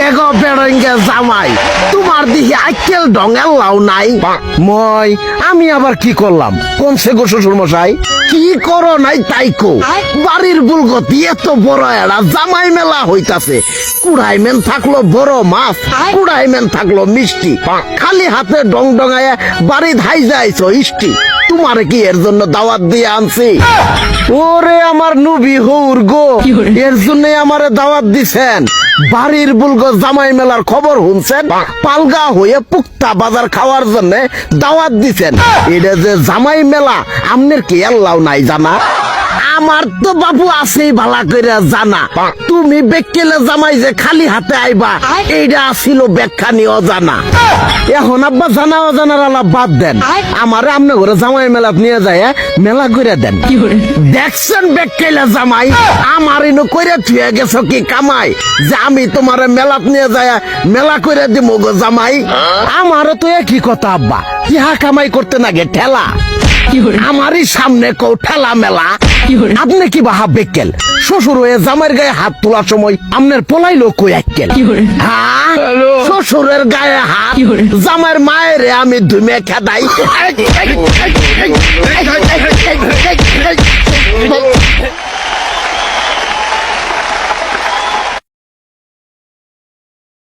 কে গো বেড়ঙ্গে জামাই? তোমার দিকে আইকেল ডঙ্গেল লাও নাই। মই আমি আবার কি করলাম? কোন সে গো শ্বশুর মশাই কি করো নাই তাই কো বাড়ির বুলগতি এত বড় এরা জামাই মেলা হইতাছে। কুড়াইমেন থাকল বড় মাছ কুড়াইমেন থাকল মিষ্টি। খালি হাতে ডং ডঙায় বাড়ি ধাই যাইছো ইষ্টি। তোমারে কি এর জন্য দাওয়াত দিয়ে আনছি? ওরে আমার নবী হৌর গো এর জন্য আমারে দাওয়াত দিছেন। বাড়ির বুলগো জামাই মেলার খবর শুনছেন? পালগা হয়ে পুক্তা বাজার খাওয়ার জন্য দাওয়াত দিছেন। এটা যে জামাই মেলা আমনের কি আল্লাহ নাই জানা? আমার তো বাবু আছেই ভালা করে জানা। তুমি বেকেলে জামাই যে খালি হাতে আইবা এইটা আসিল ব্যাখ্যানি অজানা। এখন আব্বা জানা অজানার আলাপ বাদ দেন। আমার আমনে ঘরে জামাই মেলা নিয়ে যায় মেলা করে দেন। দেখছেন বেকেলে জামাই? আমার ইনো করে থুয়ে গেছো কি কামাই? যে আমি তোমার মেলাত নিয়ে যায় মেলা করে দিব গো জামাই। আমারও তো একই কথা আব্বা। ইহা কামাই করতে নাগে ঠেলা। আমারই সামনে কেউ ঠেলা মেলা। আপনি কি বাহা বেকেল শ্বশুর হয়ে জামের গায়ে হাত তোলার সময় আপনার পলাইলো কই এককেল হ্যাঁ শ্বশুরের গায়ে হাত জামাইয়ের মায়ের আমি ধুমে খেদাই।